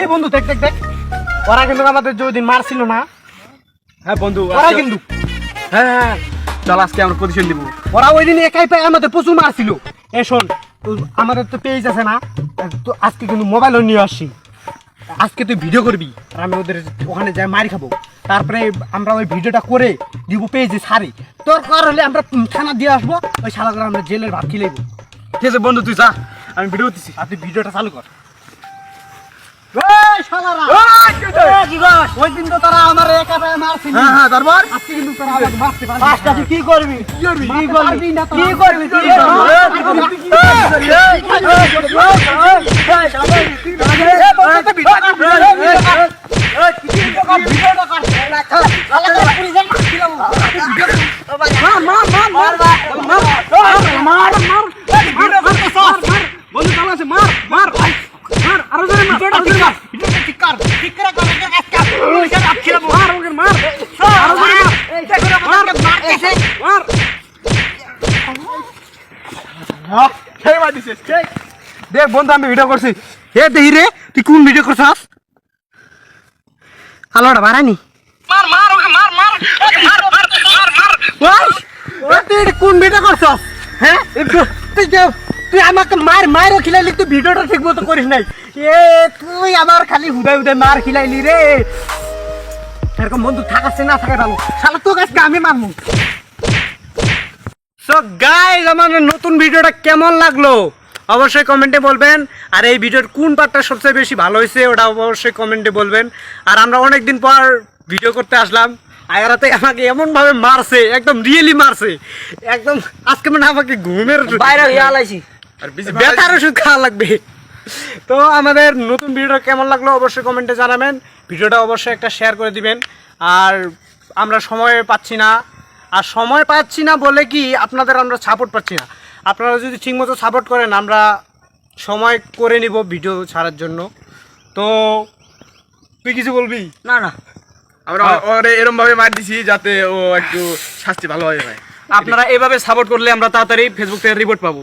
কে বন্ধু দেখ দেখ দেখ। ওরা কিন্তু আমাদের যে ওই দিন মারছিল না। হ্যাঁ বন্ধু ওরা কিন্তু। হ্যাঁ হ্যাঁ চল আজকে আমরা প্রতিশোধ দিব ওরা ওই দিন একাই পাই আমাদের প্রচুর মারছিল। এ শোন আমাদের তো পেজ আছে না? তো আজকে কিন্তু মোবাইলও নিয়ে আসছি। আজকে তুই ভিডিও করবি আর আমি ওদের ওখানে যাই মারি খাব। তারপরে আমরা ওই ভিডিওটা করে দিব পেজে সারি। তোর কর হলে আমরা থানা দিয়ে আসব ওই করে আমরা জেলের ভাত খিলাইবো ঠিক আছে বন্ধু তুই যা। আমি ভিডিও দিচ্ছি আর তুই ভিডিওটা চালু কর এই শালারা! এই জিগস, ওই দিন তো তারা আমার একা মারছিল হ্যাঁ হ্যাঁ তারপর আজকে কিন্তু তোরা আমাকে মারতে পারবি না। কি করবি কি করবি কি করবি কি করবি তুই? বন্ধু দেখ বন্ধু আমি ভিডিও করছি। এ দেহি রে তুই কোন ভিডিও করছস? আলোটা বাড়ানি মার মার ওকে মার মার মার মার মার মার। ওই ওই তুই কোন ভিডিও করছস? হ্যাঁ তুই তুই আমাকে মার মারও খিলাইলি তুই ভিডিওটা ঠিক মতো করিস নাই। এ তুই আমার খালি হুদাই হুদাই মার খিলাইলি রে। এরকম বন্ধু থাকাচ্ছে না থাকা ভালো। শালা তোর কাছে আমি মারমু। সো গাইস আমাদের নতুন ভিডিওটা কেমন লাগল? অবশ্যই কমেন্টে বলবেন। আর এই ভিডিওর কোন পার্টটা সবচেয়ে বেশি ভালো হয়েছে ওটা অবশ্যই কমেন্টে বলবেন। আর আমরা অনেক দিন পর ভিডিও করতে আসলাম। আয়ারাতে আমাকে এমন ভাবে মারছে একদম রিয়েলি মারছে। একদম আজকে মানে আমাকে ঘুমের বাইরে আলাইছি। ব্যথার ওষুধ খাওয়া লাগবে। তো আমাদের নতুন ভিডিওটা কেমন লাগল অবশ্যই কমেন্টে জানাবেন। ভিডিওটা অবশ্যই একটা শেয়ার করে দিবেন। আর আমরা সময় পাচ্ছি না। আর সময় পাচ্ছি না বলে কি আপনাদের আমরা সাপোর্ট পাচ্ছি না। আপনারা যদি ঠিকমতো সাপোর্ট করেন আমরা সময় করে নিব ভিডিও ছাড়ার জন্য। তো তুই কিছু বলবি? না না। আমরা ওরে এরকম ভাবে মার দিছি যাতে ও একটু শাস্তি ভালোভাবে পায় আপনারা এভাবে সাপোর্ট করলে আমরা তাড়াতাড়ি ফেসবুক থেকে রিপোর্ট পাবো।